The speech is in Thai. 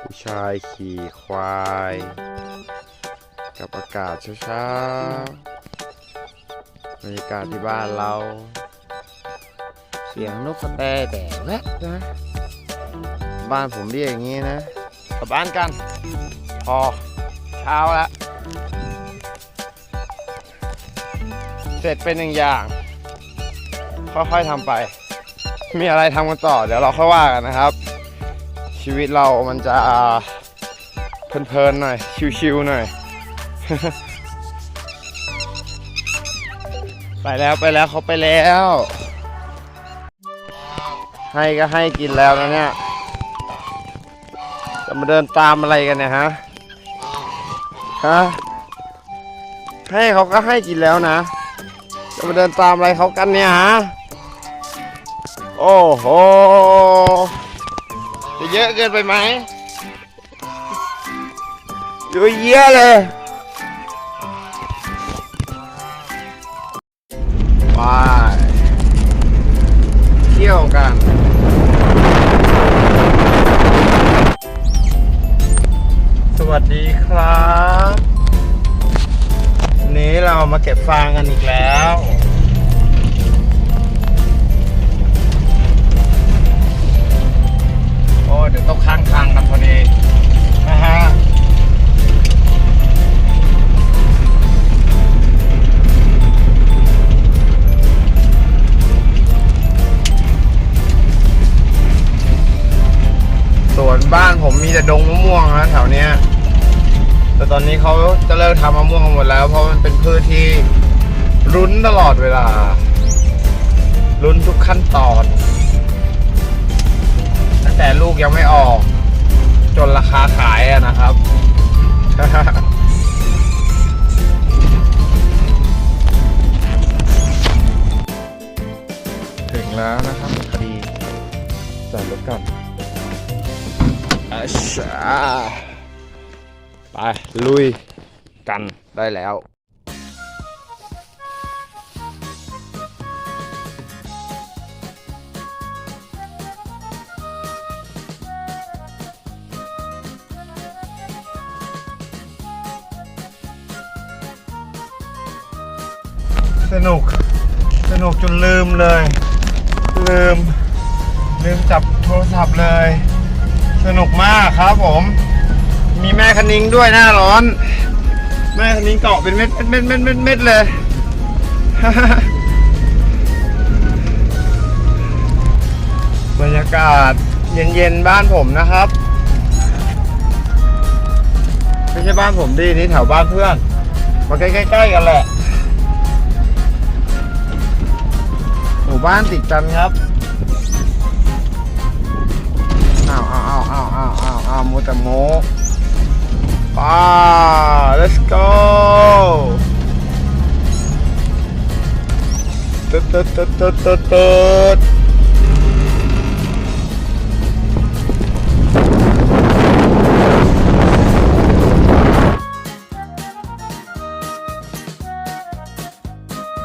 ผู้ชายขี่ควาย กับอากาศเช้าๆบรรยากาศที่บ้านเรา เสียงนกกระแตแต่แวดนะ บ้านผมเรียกอย่างนี้นะกลับบ้านกัน พอเช้าแล้วเสร็จเป็นหนึ่งอย่าง ค่อยๆทำไป มีอะไรทำกันต่อ เดี๋ยวเราค่อยว่ากันนะครับ ชีวิตเรามันจะเพลินๆหน่อย ชิวๆหน่อย ไปแล้วไปแล้วเขาไปแล้ว ให้ก็ให้กินแล้วนะเนี่ย จะมาเดินตามอะไรกันเนี่ยฮะ ฮะ ให้เขาก็ให้กินแล้วนะ จะมาเดินตามอะไรเขากันเนี่ยฮะ โอ้โห จะเยอะเกินไปไหมเยอะเยอะเลยไปเที่ยวกันสวัสดีครับวันนี้เรามาเก็บฟางกันอีกแล้ว วนบ้านผมมีแต่ดงมะม่วงนะแถวเนี้ย แต่ตอนนี้เขาจะเลิกทำมะม่วงกันหมดแล้ว เพราะมันเป็นพืชที่รุ้นตลอดเวลา รุ้นทุกขั้นตอน ตั้งแต่ลูกยังไม่ออก จนราคาขายอะนะครับ ถึงแล้วนะครับคดีจอดรถก่อน ไป ลุยกันได้แล้วสนุก สนุกจนลืมเลย ลืม ลืมจับโทรศัพท์เลย สนุกมากครับผม มีแม่คณิงด้วยหน้าร้อน แม่คณิงเกาะเป็นเม็ดเม็ดเม็ดเม็ดเม็ดเลย บรรยากาศเย็นๆบ้านผมนะครับ ไม่ใช่บ้านผมดินี่แถวบ้านเพื่อน มาใกล้ๆกันแหละหมู่บ้านติดกันครับอ้าวอ้าวาวอ้าวอ้าวอ้าวอ้าวมูแต่โมป้า let's go ตึ๊ดตึ๊ดตึ๊ดตึ๊ดตึ๊ดตึ๊ด